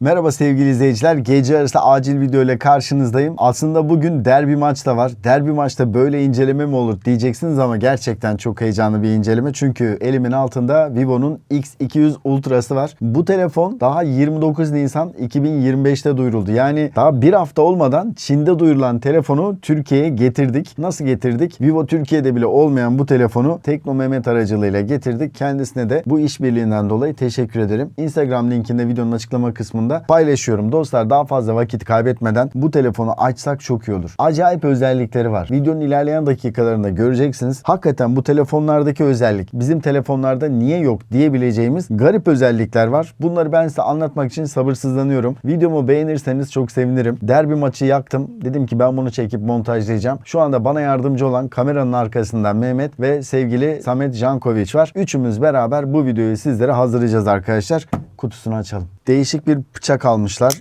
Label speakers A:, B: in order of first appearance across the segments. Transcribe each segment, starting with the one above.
A: Merhaba sevgili izleyiciler. Gece yarısı acil video ile karşınızdayım. Aslında bugün derbi maç da var. Derbi maçta böyle inceleme mi olur diyeceksiniz ama gerçekten çok heyecanlı bir inceleme. Çünkü elimin altında Vivo'nun X200 Ultra'sı var. Bu telefon daha 29 Nisan 2025'te duyuruldu. Yani daha bir hafta olmadan Çin'de duyurulan telefonu Türkiye'ye getirdik. Nasıl getirdik? Vivo Türkiye'de bile olmayan bu telefonu Tekno Mehmet aracılığıyla getirdik. Kendisine de bu işbirliğinden dolayı teşekkür ederim. Instagram linkinde videonun açıklama kısmında paylaşıyorum. Dostlar daha fazla vakit kaybetmeden bu telefonu açsak çok iyi olur. Acayip özellikleri var. Videonun ilerleyen dakikalarında göreceksiniz. Hakikaten bu telefonlardaki özellik bizim telefonlarda niye yok diyebileceğimiz garip özellikler var. Bunları ben size anlatmak için sabırsızlanıyorum. Videomu beğenirseniz çok sevinirim. Derbi maçı yaktım. Dedim ki ben bunu çekip montajlayacağım. Şu anda bana yardımcı olan kameranın arkasından Mehmet ve sevgili Samet Jankovic var. Üçümüz beraber bu videoyu sizlere hazırlayacağız arkadaşlar. Kutusunu açalım. Değişik bir bıçak almışlar.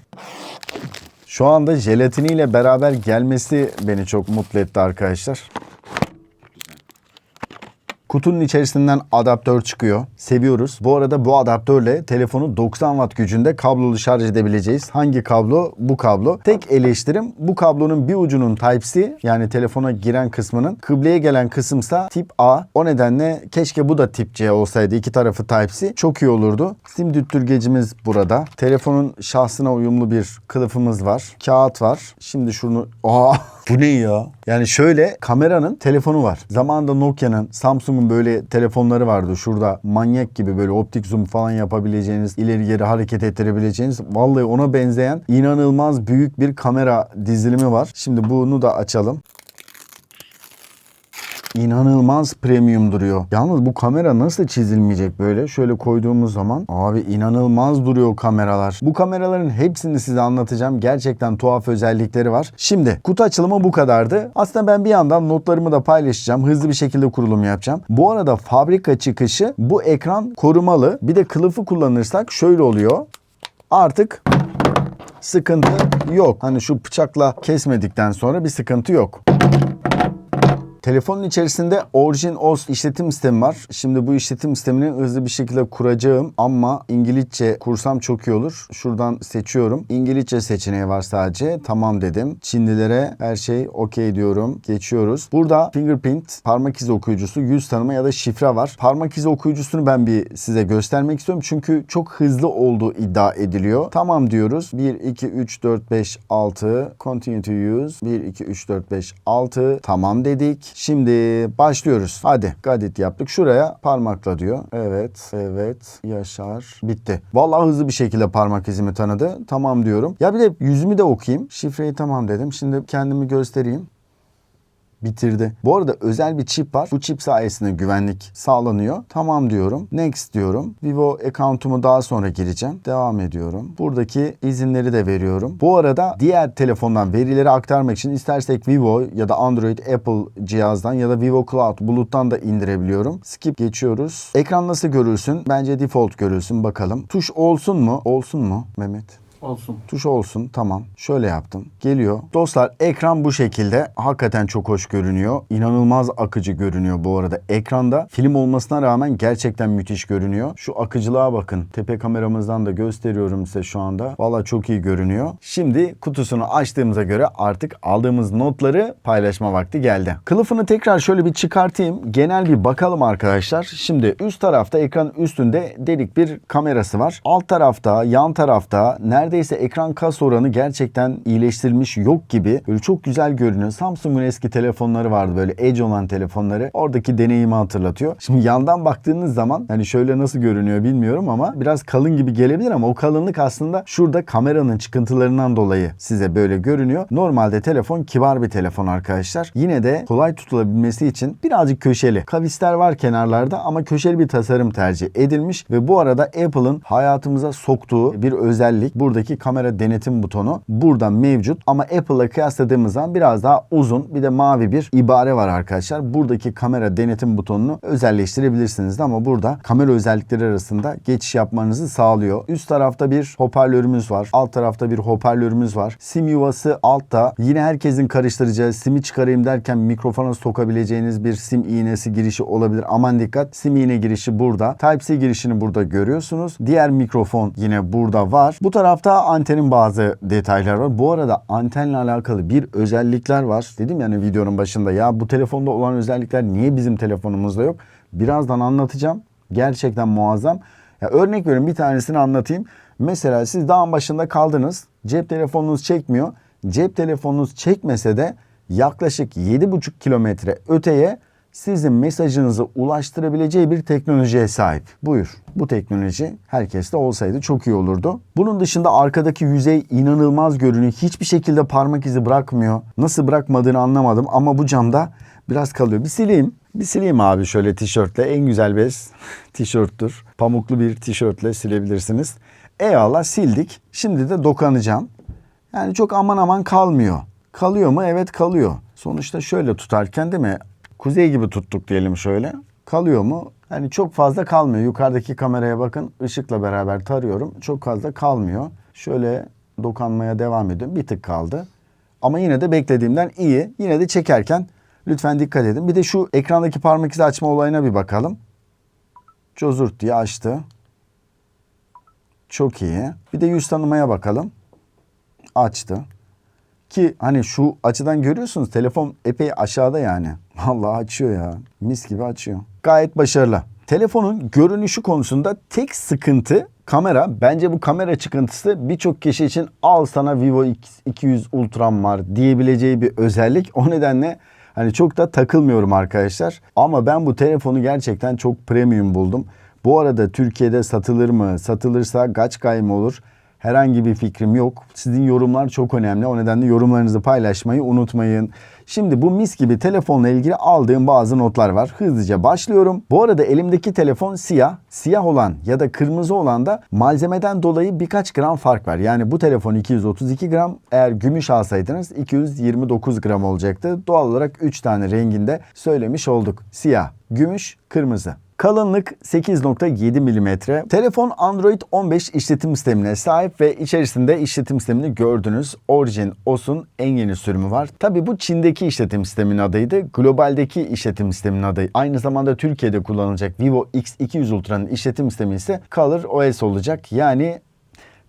A: Şu anda jelatiniyle beraber gelmesi beni çok mutlu etti arkadaşlar. Kutunun içerisinden adaptör çıkıyor. Seviyoruz. Bu arada bu adaptörle telefonu 90 watt gücünde kablolu şarj edebileceğiz. Hangi kablo? Bu kablo. Tek eleştirim bu kablonun bir ucunun Type-C yani telefona giren kısmının kıbleye gelen kısımsa tip A. O nedenle keşke bu da tip C olsaydı. İki tarafı Type-C. Çok iyi olurdu. Sim düttürgecimiz burada. Telefonun şahsına uyumlu bir kılıfımız var. Kağıt var. Şimdi şunu... Aa! Bu ne ya? Yani şöyle kameranın telefonu var. Zamanında Nokia'nın, Samsung'un böyle telefonları vardı. Şurada manyak gibi böyle optik zoom falan yapabileceğiniz, ileri geri hareket ettirebileceğiniz. Vallahi ona benzeyen inanılmaz büyük bir kamera dizilimi var. Şimdi bunu da açalım. İnanılmaz premium duruyor. Yalnız bu kamera nasıl çizilmeyecek böyle? Şöyle koyduğumuz zaman abi inanılmaz duruyor kameralar. Bu kameraların hepsini size anlatacağım. Gerçekten tuhaf özellikleri var. Şimdi kutu açılımı bu kadardı. Aslında ben bir yandan notlarımı da paylaşacağım. Hızlı bir şekilde kurulum yapacağım. Bu arada fabrika çıkışı bu ekran korumalı. Bir de kılıfı kullanırsak şöyle oluyor. Artık sıkıntı yok. Hani şu bıçakla kesmedikten sonra bir sıkıntı yok. Telefonun içerisinde Origin OS işletim sistemi var. Şimdi bu işletim sistemini hızlı bir şekilde kuracağım ama İngilizce kursam çok iyi olur. Şuradan seçiyorum. İngilizce seçeneği var sadece. Tamam dedim. Çinlilere her şey okey diyorum. Geçiyoruz. Burada fingerprint, parmak izi okuyucusu, yüz tanıma ya da şifre var. Parmak izi okuyucusunu ben bir size göstermek istiyorum. Çünkü çok hızlı olduğu iddia ediliyor. Tamam diyoruz. 1, 2, 3, 4, 5, 6. Continue to use. 1, 2, 3, 4, 5, 6. Tamam dedik. Şimdi başlıyoruz. Hadi gadit yaptık. Şuraya parmakla diyor. Evet, evet, Yaşar. Bitti. Vallahi hızlı bir şekilde parmak izimi tanıdı. Tamam diyorum. Ya bir de yüzümü de okuyayım. Şifreyi tamam dedim. Şimdi kendimi göstereyim bitirdi. Bu arada özel bir çip var. Bu çip sayesinde güvenlik sağlanıyor. Tamam diyorum. Next diyorum. Vivo account'umu daha sonra gireceğim. Devam ediyorum. Buradaki izinleri de veriyorum. Bu arada diğer telefondan verileri aktarmak için istersek Vivo ya da Android, Apple cihazdan ya da Vivo Cloud buluttan da indirebiliyorum. Skip geçiyoruz. Ekran nasıl görülsün? Bence default görülsün bakalım. Tuş olsun mu? Olsun mu Mehmet?
B: Olsun.
A: Tuş olsun tamam. Şöyle yaptım. Geliyor. Dostlar ekran bu şekilde. Hakikaten çok hoş görünüyor. İnanılmaz akıcı görünüyor bu arada. Ekranda film olmasına rağmen gerçekten müthiş görünüyor. Şu akıcılığa bakın. Tepe kameramızdan da gösteriyorum size şu anda. Valla çok iyi görünüyor. Şimdi kutusunu açtığımıza göre artık aldığımız notları paylaşma vakti geldi. Kılıfını tekrar şöyle bir çıkartayım. Genel bir bakalım arkadaşlar. Şimdi üst tarafta ekran üstünde delik bir kamerası var. Alt tarafta, yan tarafta neredeyse ekran kas oranı gerçekten iyileştirilmiş yok gibi. Böyle çok güzel görünüyor. Samsung'un eski telefonları vardı böyle Edge olan telefonları. Oradaki deneyimi hatırlatıyor. Şimdi yandan baktığınız zaman hani şöyle nasıl görünüyor bilmiyorum ama biraz kalın gibi gelebilir ama o kalınlık aslında şurada kameranın çıkıntılarından dolayı size böyle görünüyor. Normalde telefon kibar bir telefon arkadaşlar. Yine de kolay tutulabilmesi için birazcık köşeli. Kavisler var kenarlarda ama köşeli bir tasarım tercih edilmiş ve bu arada Apple'ın hayatımıza soktuğu bir özellik buradaki kamera denetim butonu burada mevcut ama Apple'la kıyasladığımız zaman biraz daha uzun bir de mavi bir ibare var arkadaşlar. Buradaki kamera denetim butonunu özelleştirebilirsiniz de ama burada kamera özellikleri arasında geçiş yapmanızı sağlıyor. Üst tarafta bir hoparlörümüz var. Alt tarafta bir hoparlörümüz var. Sim yuvası altta. Yine herkesin karıştıracağı simi çıkarayım derken mikrofona sokabileceğiniz bir sim iğnesi girişi olabilir. Aman dikkat. Sim iğne girişi burada. Type-C girişini burada görüyorsunuz. Diğer mikrofon yine burada var. Bu tarafta Hatta antenin bazı detayları var. Bu arada antenle alakalı bir özellikler var. Dedim yani videonun başında ya bu telefonda olan özellikler niye bizim telefonumuzda yok? Birazdan anlatacağım. Gerçekten muazzam. Ya örnek veriyorum bir tanesini anlatayım. Mesela siz dağın başında kaldınız. Cep telefonunuz çekmiyor. Cep telefonunuz çekmese de yaklaşık 7,5 kilometre öteye sizin mesajınızı ulaştırabileceği bir teknolojiye sahip. Buyur. Bu teknoloji herkeste olsaydı çok iyi olurdu. Bunun dışında arkadaki yüzey inanılmaz görünüyor. Hiçbir şekilde parmak izi bırakmıyor. Nasıl bırakmadığını anlamadım ama bu camda biraz kalıyor. Bir sileyim. Bir sileyim abi şöyle tişörtle. En güzel bez tişörttür. Pamuklu bir tişörtle silebilirsiniz. Eyvallah sildik. Şimdi de dokanacağım. Yani çok aman aman kalmıyor. Kalıyor mu? Evet kalıyor. Sonuçta şöyle tutarken değil mi? Kuzey gibi tuttuk diyelim şöyle. Kalıyor mu? Yani çok fazla kalmıyor. Yukarıdaki kameraya bakın. ışıkla beraber tarıyorum. Çok fazla kalmıyor. Şöyle dokanmaya devam ediyorum. Bir tık kaldı. Ama yine de beklediğimden iyi. Yine de çekerken lütfen dikkat edin. Bir de şu ekrandaki parmak izi açma olayına bir bakalım. Cozurt diye açtı. Çok iyi. Bir de yüz tanımaya bakalım. Açtı. Ki hani şu açıdan görüyorsunuz telefon epey aşağıda yani. Vallahi açıyor ya. Mis gibi açıyor. Gayet başarılı. Telefonun görünüşü konusunda tek sıkıntı kamera. Bence bu kamera çıkıntısı birçok kişi için al sana Vivo X200 Ultra'm var diyebileceği bir özellik. O nedenle hani çok da takılmıyorum arkadaşlar. Ama ben bu telefonu gerçekten çok premium buldum. Bu arada Türkiye'de satılır mı? Satılırsa kaç kay olur? Herhangi bir fikrim yok. Sizin yorumlar çok önemli. O nedenle yorumlarınızı paylaşmayı unutmayın. Şimdi bu mis gibi telefonla ilgili aldığım bazı notlar var. Hızlıca başlıyorum. Bu arada elimdeki telefon siyah. Siyah olan ya da kırmızı olan da malzemeden dolayı birkaç gram fark var. Yani bu telefon 232 gram. Eğer gümüş alsaydınız 229 gram olacaktı. Doğal olarak 3 tane renginde söylemiş olduk. Siyah, gümüş, kırmızı. Kalınlık 8.7 mm. Telefon Android 15 işletim sistemine sahip ve içerisinde işletim sistemini gördünüz. Origin OS'un en yeni sürümü var. Tabi bu Çin'deki işletim sistemin adıydı. Globaldeki işletim sisteminin adı. Aynı zamanda Türkiye'de kullanılacak Vivo X200 Ultra'nın işletim sistemi ise Color OS olacak. Yani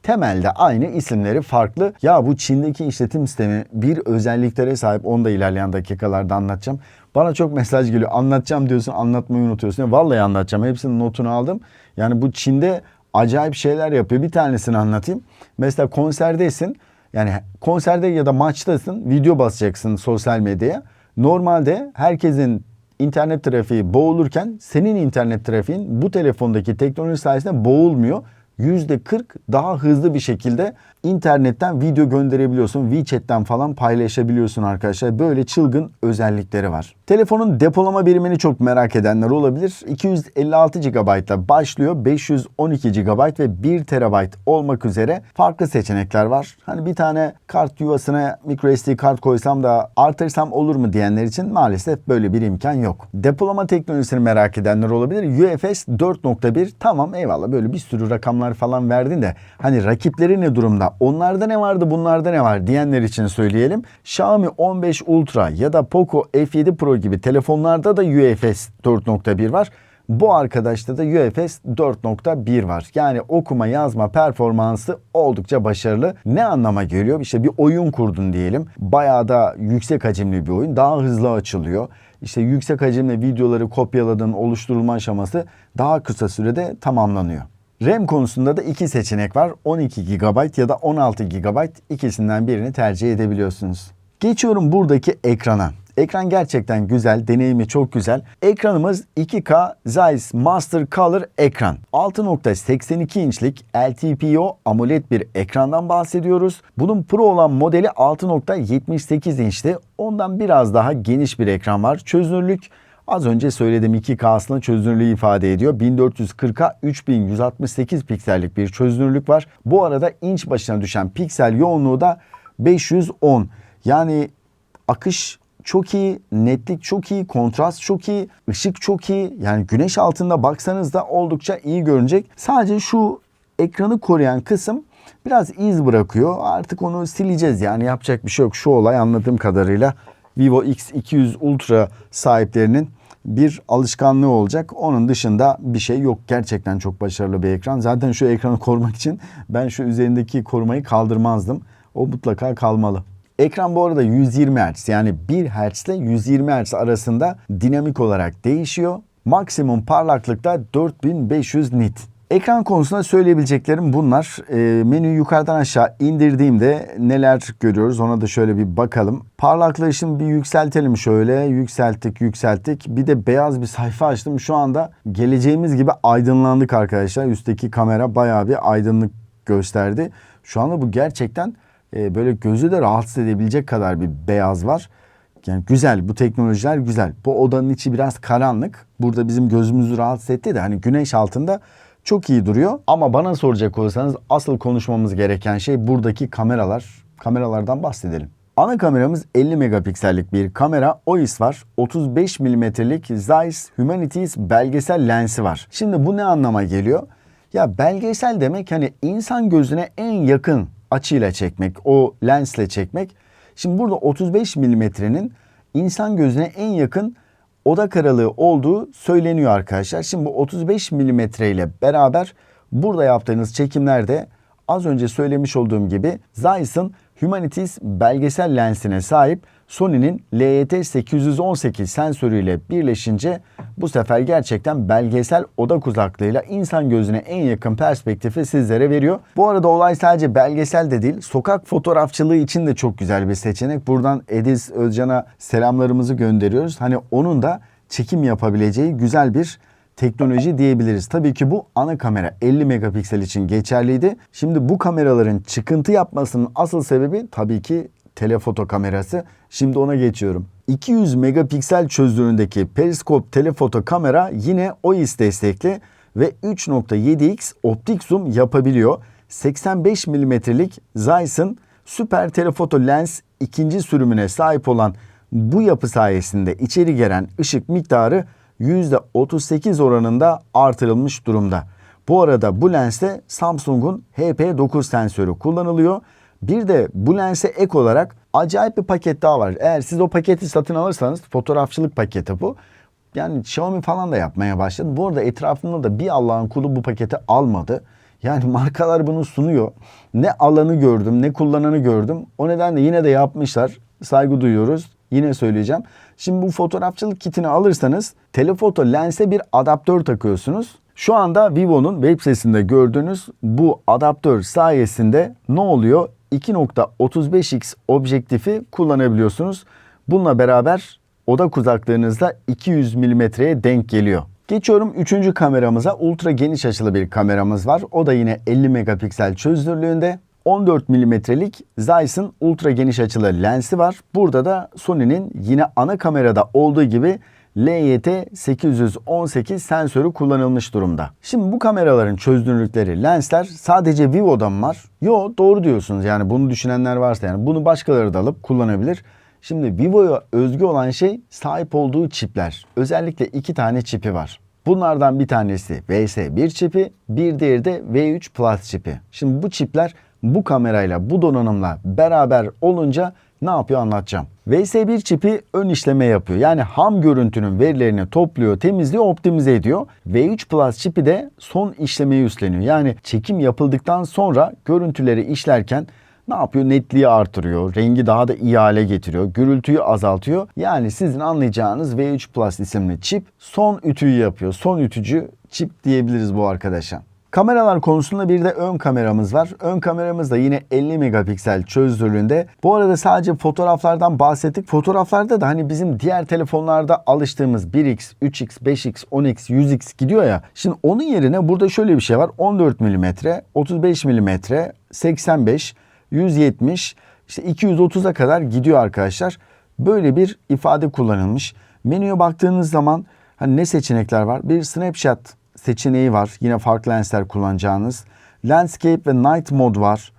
A: temelde aynı isimleri farklı. Ya bu Çin'deki işletim sistemi bir özelliklere sahip onu da ilerleyen dakikalarda anlatacağım. Bana çok mesaj geliyor. Anlatacağım diyorsun anlatmayı unutuyorsun. Ya, vallahi anlatacağım. Hepsinin notunu aldım. Yani bu Çin'de acayip şeyler yapıyor. Bir tanesini anlatayım. Mesela konserdesin. Yani konserde ya da maçtasın. Video basacaksın sosyal medyaya. Normalde herkesin internet trafiği boğulurken senin internet trafiğin bu telefondaki teknoloji sayesinde boğulmuyor. %40 daha hızlı bir şekilde internetten video gönderebiliyorsun. WeChat'ten falan paylaşabiliyorsun arkadaşlar. Böyle çılgın özellikleri var. Telefonun depolama birimini çok merak edenler olabilir. 256 GB ile başlıyor. 512 GB ve 1 TB olmak üzere farklı seçenekler var. Hani bir tane kart yuvasına microSD kart koysam da artırsam olur mu diyenler için maalesef böyle bir imkan yok. Depolama teknolojisini merak edenler olabilir. UFS 4.1 tamam eyvallah böyle bir sürü rakamlar falan verdin de hani rakipleri ne durumda? Onlarda ne vardı bunlarda ne var diyenler için söyleyelim. Xiaomi 15 Ultra ya da Poco F7 Pro gibi telefonlarda da UFS 4.1 var. Bu arkadaşta da UFS 4.1 var. Yani okuma yazma performansı oldukça başarılı. Ne anlama geliyor? İşte bir oyun kurdun diyelim. Bayağı da yüksek hacimli bir oyun. Daha hızlı açılıyor. İşte yüksek hacimli videoları kopyaladığın oluşturulma aşaması daha kısa sürede tamamlanıyor. RAM konusunda da iki seçenek var. 12 GB ya da 16 GB ikisinden birini tercih edebiliyorsunuz. Geçiyorum buradaki ekrana. Ekran gerçekten güzel, deneyimi çok güzel. Ekranımız 2K Zeiss Master Color ekran. 6.82 inçlik LTPO AMOLED bir ekrandan bahsediyoruz. Bunun Pro olan modeli 6.78 inçti. Ondan biraz daha geniş bir ekran var. Çözünürlük Az önce söylediğim 2K aslında çözünürlüğü ifade ediyor. 1440'a 3168 piksellik bir çözünürlük var. Bu arada inç başına düşen piksel yoğunluğu da 510. Yani akış çok iyi, netlik çok iyi, kontrast çok iyi, ışık çok iyi. Yani güneş altında baksanız da oldukça iyi görünecek. Sadece şu ekranı koruyan kısım biraz iz bırakıyor. Artık onu sileceğiz yani yapacak bir şey yok. Şu olay anladığım kadarıyla Vivo X200 Ultra sahiplerinin bir alışkanlığı olacak. Onun dışında bir şey yok. Gerçekten çok başarılı bir ekran. Zaten şu ekranı korumak için ben şu üzerindeki korumayı kaldırmazdım. O mutlaka kalmalı. Ekran bu arada 120 Hz yani 1 Hz ile 120 Hz arasında dinamik olarak değişiyor. Maksimum parlaklıkta 4500 nit. Ekran konusunda söyleyebileceklerim bunlar. E, menüyü yukarıdan aşağı indirdiğimde neler görüyoruz ona da şöyle bir bakalım. Parlaklığı şimdi bir yükseltelim şöyle. Yükselttik yükselttik. Bir de beyaz bir sayfa açtım. Şu anda geleceğimiz gibi aydınlandık arkadaşlar. Üstteki kamera bayağı bir aydınlık gösterdi. Şu anda bu gerçekten e, böyle gözü de rahatsız edebilecek kadar bir beyaz var. Yani güzel bu teknolojiler güzel. Bu odanın içi biraz karanlık. Burada bizim gözümüzü rahatsız etti de hani güneş altında çok iyi duruyor. Ama bana soracak olursanız asıl konuşmamız gereken şey buradaki kameralar. Kameralardan bahsedelim. Ana kameramız 50 megapiksellik bir kamera. OIS var. 35 milimetrelik Zeiss Humanities belgesel lensi var. Şimdi bu ne anlama geliyor? Ya belgesel demek hani insan gözüne en yakın açıyla çekmek, o lensle çekmek. Şimdi burada 35 milimetrenin insan gözüne en yakın oda karalığı olduğu söyleniyor arkadaşlar. Şimdi bu 35 milimetre ile beraber burada yaptığınız çekimlerde az önce söylemiş olduğum gibi Zeiss'ın Humanities belgesel lensine sahip Sony'nin LYT818 sensörüyle birleşince bu sefer gerçekten belgesel odak uzaklığıyla insan gözüne en yakın perspektifi sizlere veriyor. Bu arada olay sadece belgesel de değil, sokak fotoğrafçılığı için de çok güzel bir seçenek. Buradan Ediz Özcan'a selamlarımızı gönderiyoruz. Hani onun da çekim yapabileceği güzel bir teknoloji diyebiliriz. Tabii ki bu ana kamera 50 megapiksel için geçerliydi. Şimdi bu kameraların çıkıntı yapmasının asıl sebebi tabii ki telefoto kamerası. Şimdi ona geçiyorum. 200 megapiksel çözünürlüğündeki periskop telefoto kamera yine OIS destekli ve 3.7x optik zoom yapabiliyor. 85 milimetrelik Zeiss'ın süper telefoto lens ikinci sürümüne sahip olan bu yapı sayesinde içeri gelen ışık miktarı %38 oranında artırılmış durumda. Bu arada bu lenste Samsung'un HP9 sensörü kullanılıyor. Bir de bu lense ek olarak acayip bir paket daha var. Eğer siz o paketi satın alırsanız fotoğrafçılık paketi bu. Yani Xiaomi falan da yapmaya başladı. Bu arada etrafımda da bir Allah'ın kulu bu paketi almadı. Yani markalar bunu sunuyor. Ne alanı gördüm ne kullananı gördüm. O nedenle yine de yapmışlar. Saygı duyuyoruz. Yine söyleyeceğim. Şimdi bu fotoğrafçılık kitini alırsanız telefoto lense bir adaptör takıyorsunuz. Şu anda Vivo'nun web sitesinde gördüğünüz bu adaptör sayesinde ne oluyor? 2.35x objektifi kullanabiliyorsunuz. Bununla beraber odak uzaklığınızda 200 milimetreye denk geliyor. Geçiyorum üçüncü kameramıza ultra geniş açılı bir kameramız var. O da yine 50 megapiksel çözünürlüğünde. 14 milimetrelik Zeiss'ın ultra geniş açılı lensi var. Burada da Sony'nin yine ana kamerada olduğu gibi LYT818 sensörü kullanılmış durumda. Şimdi bu kameraların çözünürlükleri, lensler sadece Vivo'da mı var? Yo doğru diyorsunuz yani bunu düşünenler varsa yani bunu başkaları da alıp kullanabilir. Şimdi Vivo'ya özgü olan şey sahip olduğu çipler. Özellikle iki tane çipi var. Bunlardan bir tanesi VS1 çipi, bir diğeri de V3 Plus çipi. Şimdi bu çipler bu kamerayla, bu donanımla beraber olunca ne yapıyor anlatacağım. VS1 çipi ön işleme yapıyor. Yani ham görüntünün verilerini topluyor, temizliyor, optimize ediyor. V3 Plus çipi de son işlemeyi üstleniyor. Yani çekim yapıldıktan sonra görüntüleri işlerken ne yapıyor? Netliği artırıyor, rengi daha da iyi hale getiriyor, gürültüyü azaltıyor. Yani sizin anlayacağınız V3 Plus isimli çip son ütüyü yapıyor. Son ütücü çip diyebiliriz bu arkadaşa. Kameralar konusunda bir de ön kameramız var. Ön kameramız da yine 50 megapiksel çözünürlüğünde. Bu arada sadece fotoğraflardan bahsettik. Fotoğraflarda da hani bizim diğer telefonlarda alıştığımız 1x, 3x, 5x, 10x, 100x gidiyor ya. Şimdi onun yerine burada şöyle bir şey var. 14 mm, 35 mm, 85, 170, işte 230'a kadar gidiyor arkadaşlar. Böyle bir ifade kullanılmış. Menüye baktığınız zaman hani ne seçenekler var? Bir snapshot seçeneği var. Yine farklı lensler kullanacağınız. Landscape ve Night mod var.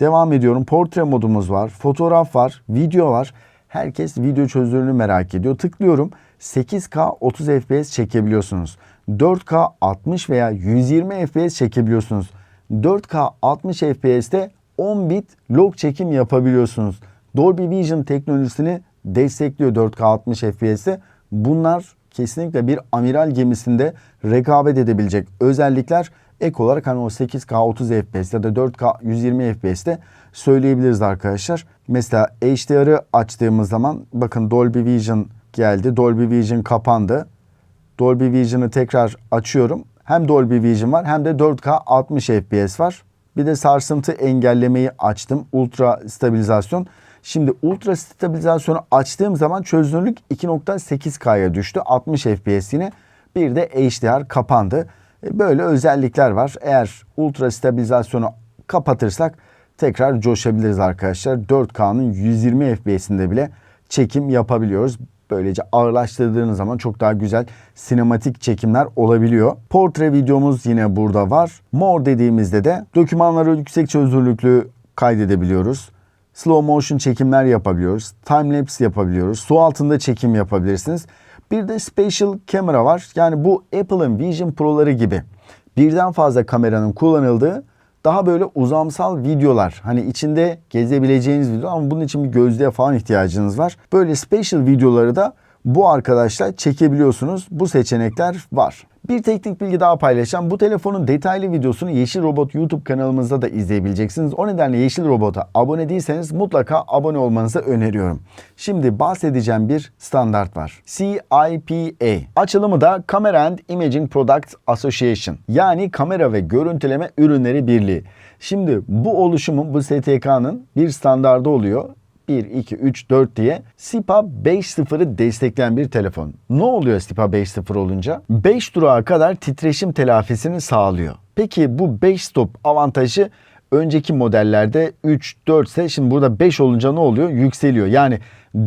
A: Devam ediyorum. Portre modumuz var. Fotoğraf var. Video var. Herkes video çözünürlüğünü merak ediyor. Tıklıyorum. 8K 30 FPS çekebiliyorsunuz. 4K 60 veya 120 FPS çekebiliyorsunuz. 4K 60 FPS'te 10 bit log çekim yapabiliyorsunuz. Dolby Vision teknolojisini destekliyor 4K 60 FPS'te. Bunlar kesinlikle bir amiral gemisinde rekabet edebilecek özellikler ek olarak hani o 8K 30 FPS ya da 4K 120 FPS'te söyleyebiliriz arkadaşlar. Mesela HDR'ı açtığımız zaman bakın Dolby Vision geldi. Dolby Vision kapandı. Dolby Vision'ı tekrar açıyorum. Hem Dolby Vision var hem de 4K 60 FPS var. Bir de sarsıntı engellemeyi açtım. Ultra stabilizasyon. Şimdi ultra stabilizasyonu açtığım zaman çözünürlük 2.8K'ya düştü. 60 FPS yine. Bir de HDR kapandı. E, Böyle özellikler var. Eğer ultra stabilizasyonu kapatırsak tekrar coşabiliriz arkadaşlar. 4K'nın 120 FPS'inde bile çekim yapabiliyoruz. Böylece ağırlaştırdığınız zaman çok daha güzel sinematik çekimler olabiliyor. Portre videomuz yine burada var. More dediğimizde de dokümanları yüksek çözünürlüklü kaydedebiliyoruz. Slow motion çekimler yapabiliyoruz. Time lapse yapabiliyoruz. Su altında çekim yapabilirsiniz. Bir de spatial camera var. Yani bu Apple'ın Vision Pro'ları gibi birden fazla kameranın kullanıldığı daha böyle uzamsal videolar. Hani içinde gezebileceğiniz video ama bunun için bir gözlüğe falan ihtiyacınız var. Böyle special videoları da bu arkadaşlar çekebiliyorsunuz. Bu seçenekler var. Bir teknik bilgi daha paylaşacağım. Bu telefonun detaylı videosunu Yeşil Robot YouTube kanalımızda da izleyebileceksiniz. O nedenle Yeşil Robot'a abone değilseniz mutlaka abone olmanızı öneriyorum. Şimdi bahsedeceğim bir standart var. CIPA. Açılımı da Camera and Imaging Products Association. Yani Kamera ve Görüntüleme Ürünleri Birliği. Şimdi bu oluşumun, bu STK'nın bir standardı oluyor. 1, 2, 3, 4 diye SIPA 5.0'ı destekleyen bir telefon. Ne oluyor SIPA 5.0 olunca? 5 durağa kadar titreşim telafisini sağlıyor. Peki bu 5 stop avantajı önceki modellerde 3, 4 ise şimdi burada 5 olunca ne oluyor? Yükseliyor. Yani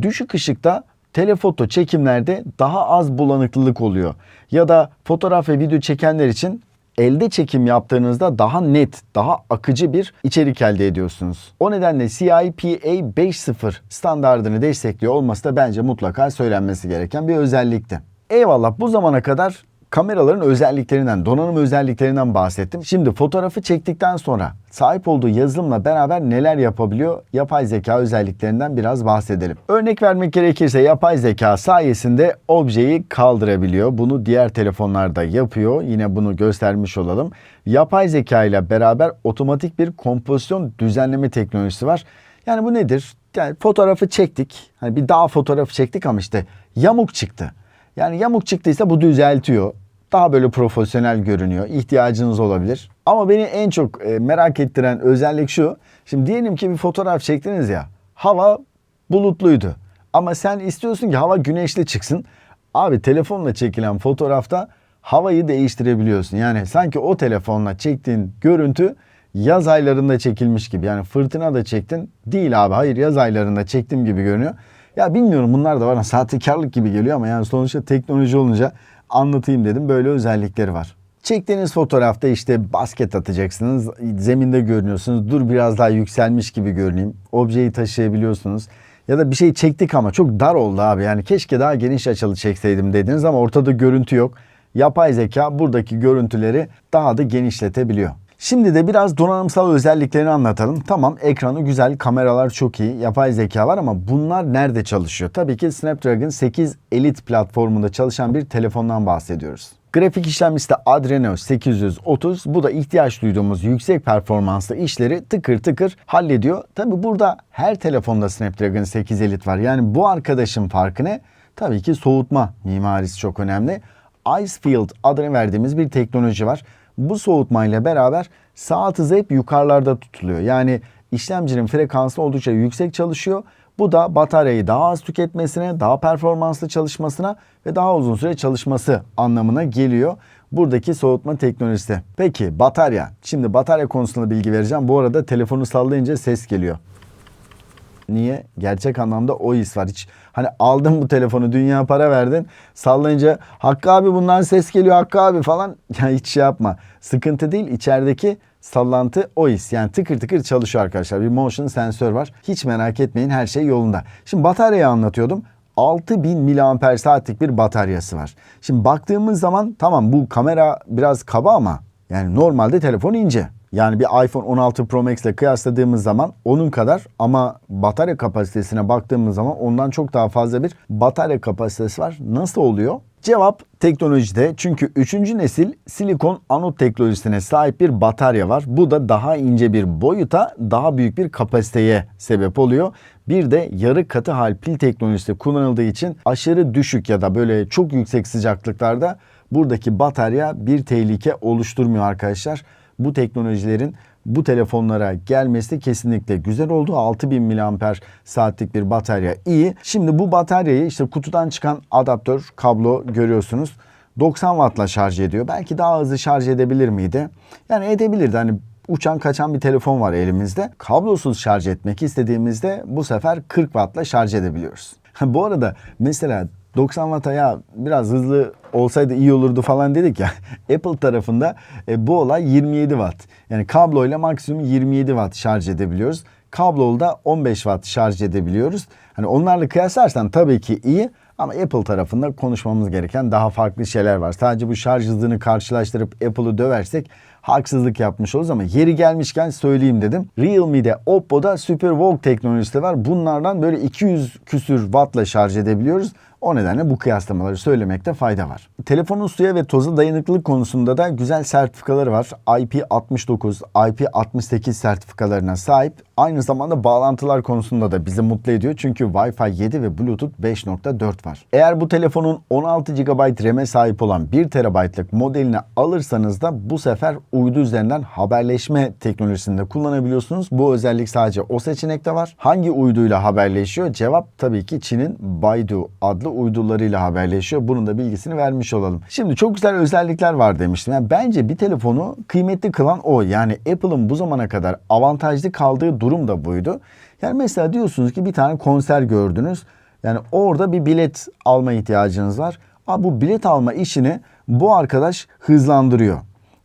A: düşük ışıkta telefoto çekimlerde daha az bulanıklılık oluyor. Ya da fotoğraf ve video çekenler için elde çekim yaptığınızda daha net, daha akıcı bir içerik elde ediyorsunuz. O nedenle CIPA 5.0 standartını destekliyor olması da bence mutlaka söylenmesi gereken bir özellikti. Eyvallah bu zamana kadar kameraların özelliklerinden, donanım özelliklerinden bahsettim. Şimdi fotoğrafı çektikten sonra sahip olduğu yazılımla beraber neler yapabiliyor? Yapay zeka özelliklerinden biraz bahsedelim. Örnek vermek gerekirse yapay zeka sayesinde objeyi kaldırabiliyor. Bunu diğer telefonlarda yapıyor. Yine bunu göstermiş olalım. Yapay zeka ile beraber otomatik bir kompozisyon düzenleme teknolojisi var. Yani bu nedir? Yani fotoğrafı çektik. Hani bir dağ fotoğrafı çektik ama işte yamuk çıktı. Yani yamuk çıktıysa bu düzeltiyor. Daha böyle profesyonel görünüyor. İhtiyacınız olabilir. Ama beni en çok e, merak ettiren özellik şu. Şimdi diyelim ki bir fotoğraf çektiniz ya. Hava bulutluydu. Ama sen istiyorsun ki hava güneşli çıksın. Abi telefonla çekilen fotoğrafta havayı değiştirebiliyorsun. Yani sanki o telefonla çektiğin görüntü yaz aylarında çekilmiş gibi. Yani fırtına da çektin. Değil abi hayır yaz aylarında çektim gibi görünüyor. Ya bilmiyorum bunlar da bana sahtekarlık gibi geliyor ama yani sonuçta teknoloji olunca anlatayım dedim. Böyle özellikleri var. Çektiğiniz fotoğrafta işte basket atacaksınız. Zeminde görünüyorsunuz. Dur biraz daha yükselmiş gibi görüneyim. Objeyi taşıyabiliyorsunuz. Ya da bir şey çektik ama çok dar oldu abi. Yani keşke daha geniş açılı çekseydim dediniz ama ortada görüntü yok. Yapay zeka buradaki görüntüleri daha da genişletebiliyor. Şimdi de biraz donanımsal özelliklerini anlatalım. Tamam ekranı güzel, kameralar çok iyi, yapay zeka var ama bunlar nerede çalışıyor? Tabii ki Snapdragon 8 Elite platformunda çalışan bir telefondan bahsediyoruz. Grafik işlemcisi de Adreno 830. Bu da ihtiyaç duyduğumuz yüksek performanslı işleri tıkır tıkır hallediyor. Tabii burada her telefonda Snapdragon 8 Elite var. Yani bu arkadaşın farkı ne? Tabii ki soğutma mimarisi çok önemli. Icefield adını verdiğimiz bir teknoloji var. Bu soğutmayla beraber saat hızı hep yukarılarda tutuluyor. Yani işlemcinin frekansı oldukça yüksek çalışıyor. Bu da bataryayı daha az tüketmesine, daha performanslı çalışmasına ve daha uzun süre çalışması anlamına geliyor. Buradaki soğutma teknolojisi. Peki batarya. Şimdi batarya konusunda bilgi vereceğim. Bu arada telefonu sallayınca ses geliyor. Niye? Gerçek anlamda o his var. Hiç hani aldın bu telefonu dünya para verdin. Sallayınca Hakkı abi bundan ses geliyor Hakkı abi falan. Ya hiç şey yapma. Sıkıntı değil içerideki sallantı o his. Yani tıkır tıkır çalışıyor arkadaşlar. Bir motion sensör var. Hiç merak etmeyin her şey yolunda. Şimdi bataryayı anlatıyordum. 6000 miliamper saatlik bir bataryası var. Şimdi baktığımız zaman tamam bu kamera biraz kaba ama yani normalde telefon ince. Yani bir iPhone 16 Pro Max ile kıyasladığımız zaman onun kadar ama batarya kapasitesine baktığımız zaman ondan çok daha fazla bir batarya kapasitesi var. Nasıl oluyor? Cevap teknolojide çünkü 3. nesil silikon anot teknolojisine sahip bir batarya var. Bu da daha ince bir boyuta daha büyük bir kapasiteye sebep oluyor. Bir de yarı katı hal pil teknolojisi kullanıldığı için aşırı düşük ya da böyle çok yüksek sıcaklıklarda buradaki batarya bir tehlike oluşturmuyor arkadaşlar. Bu teknolojilerin bu telefonlara gelmesi kesinlikle güzel oldu. 6000 mAh saatlik bir batarya iyi. Şimdi bu bataryayı işte kutudan çıkan adaptör kablo görüyorsunuz. 90 wattla şarj ediyor. Belki daha hızlı şarj edebilir miydi? Yani edebilirdi. Hani uçan kaçan bir telefon var elimizde. Kablosuz şarj etmek istediğimizde bu sefer 40 wattla şarj edebiliyoruz. bu arada mesela 90 watt'a ya biraz hızlı olsaydı iyi olurdu falan dedik ya. Apple tarafında e, bu olay 27 watt. Yani kabloyla maksimum 27 watt şarj edebiliyoruz. Kablolu da 15 watt şarj edebiliyoruz. Hani onlarla kıyaslarsan tabii ki iyi ama Apple tarafında konuşmamız gereken daha farklı şeyler var. Sadece bu şarj hızını karşılaştırıp Apple'ı döversek haksızlık yapmış oluruz ama yeri gelmişken söyleyeyim dedim. Realme'de, Oppo'da SuperVOOC teknolojisi var. Bunlardan böyle 200 küsür wattla şarj edebiliyoruz. O nedenle bu kıyaslamaları söylemekte fayda var. Telefonun suya ve toza dayanıklılık konusunda da güzel sertifikaları var. IP69, IP68 sertifikalarına sahip. Aynı zamanda bağlantılar konusunda da bizi mutlu ediyor. Çünkü Wi-Fi 7 ve Bluetooth 5.4 var. Eğer bu telefonun 16 GB RAM'e sahip olan 1 TB'lık modelini alırsanız da bu sefer uydu üzerinden haberleşme teknolojisinde kullanabiliyorsunuz. Bu özellik sadece o seçenekte var. Hangi uyduyla haberleşiyor? Cevap tabii ki Çin'in Baidu adlı uydularıyla haberleşiyor. Bunun da bilgisini vermiş olalım. Şimdi çok güzel özellikler var demiştim. Yani bence bir telefonu kıymetli kılan o. Yani Apple'ın bu zamana kadar avantajlı kaldığı durum da buydu. Yani mesela diyorsunuz ki bir tane konser gördünüz. Yani orada bir bilet alma ihtiyacınız var. Ama bu bilet alma işini bu arkadaş hızlandırıyor.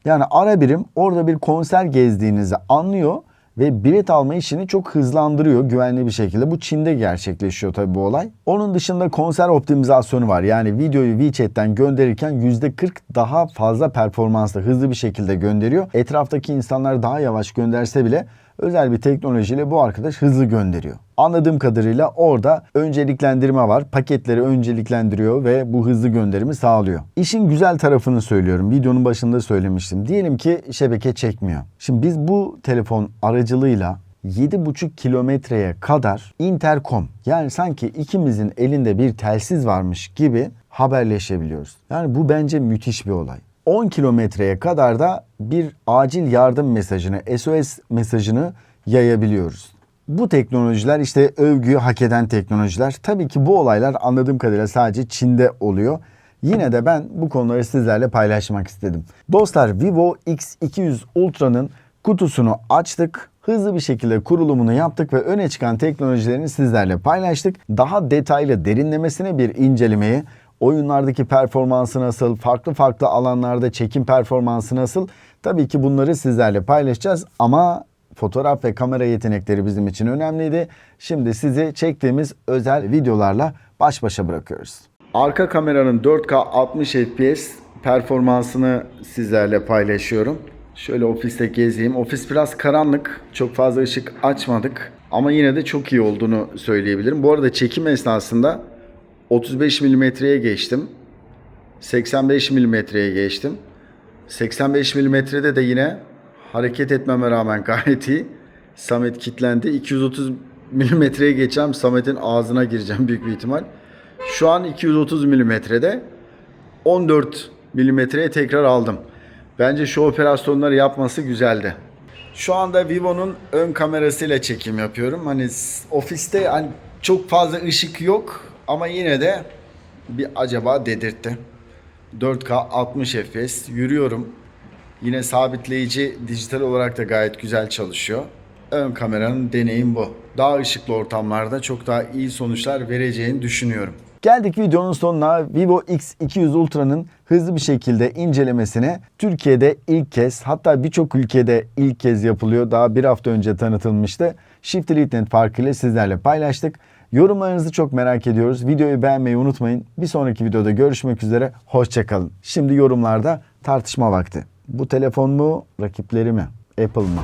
A: Yani ara birim orada bir konser gezdiğinizi anlıyor ve bilet alma işini çok hızlandırıyor güvenli bir şekilde. Bu Çin'de gerçekleşiyor tabii bu olay. Onun dışında konser optimizasyonu var. Yani videoyu WeChat'ten gönderirken %40 daha fazla performansla hızlı bir şekilde gönderiyor. Etraftaki insanlar daha yavaş gönderse bile özel bir teknolojiyle bu arkadaş hızlı gönderiyor. Anladığım kadarıyla orada önceliklendirme var. Paketleri önceliklendiriyor ve bu hızlı gönderimi sağlıyor. İşin güzel tarafını söylüyorum. Videonun başında söylemiştim. Diyelim ki şebeke çekmiyor. Şimdi biz bu telefon aracılığıyla 7,5 kilometreye kadar interkom yani sanki ikimizin elinde bir telsiz varmış gibi haberleşebiliyoruz. Yani bu bence müthiş bir olay. 10 kilometreye kadar da bir acil yardım mesajını, SOS mesajını yayabiliyoruz. Bu teknolojiler işte övgüyü hak eden teknolojiler. Tabii ki bu olaylar anladığım kadarıyla sadece Çin'de oluyor. Yine de ben bu konuları sizlerle paylaşmak istedim. Dostlar Vivo X200 Ultra'nın kutusunu açtık. Hızlı bir şekilde kurulumunu yaptık ve öne çıkan teknolojilerini sizlerle paylaştık. Daha detaylı derinlemesine bir incelemeyi oyunlardaki performansı nasıl, farklı farklı alanlarda çekim performansı nasıl? Tabii ki bunları sizlerle paylaşacağız ama fotoğraf ve kamera yetenekleri bizim için önemliydi. Şimdi sizi çektiğimiz özel videolarla baş başa bırakıyoruz. Arka kameranın 4K 60 FPS performansını sizlerle paylaşıyorum. Şöyle ofiste gezeyim. Ofis biraz karanlık. Çok fazla ışık açmadık. Ama yine de çok iyi olduğunu söyleyebilirim. Bu arada çekim esnasında 35 milimetreye geçtim. 85 milimetreye geçtim. 85 milimetrede de yine hareket etmeme rağmen gayet iyi. Samet kilitlendi. 230 milimetreye geçeceğim. Samet'in ağzına gireceğim büyük bir ihtimal. Şu an 230 milimetrede 14 milimetreye tekrar aldım. Bence şu operasyonları yapması güzeldi. Şu anda Vivo'nun ön kamerasıyla çekim yapıyorum. Hani ofiste hani çok fazla ışık yok ama yine de bir acaba dedirtti. 4K 60 FPS yürüyorum. Yine sabitleyici dijital olarak da gayet güzel çalışıyor. Ön kameranın deneyim bu. Daha ışıklı ortamlarda çok daha iyi sonuçlar vereceğini düşünüyorum. Geldik videonun sonuna. Vivo X200 Ultra'nın hızlı bir şekilde incelemesine Türkiye'de ilk kez hatta birçok ülkede ilk kez yapılıyor. Daha bir hafta önce tanıtılmıştı. Shift Elite Net farkıyla sizlerle paylaştık. Yorumlarınızı çok merak ediyoruz. Videoyu beğenmeyi unutmayın. Bir sonraki videoda görüşmek üzere. Hoşçakalın. Şimdi yorumlarda tartışma vakti. Bu telefon mu, rakipleri mi? Apple mı?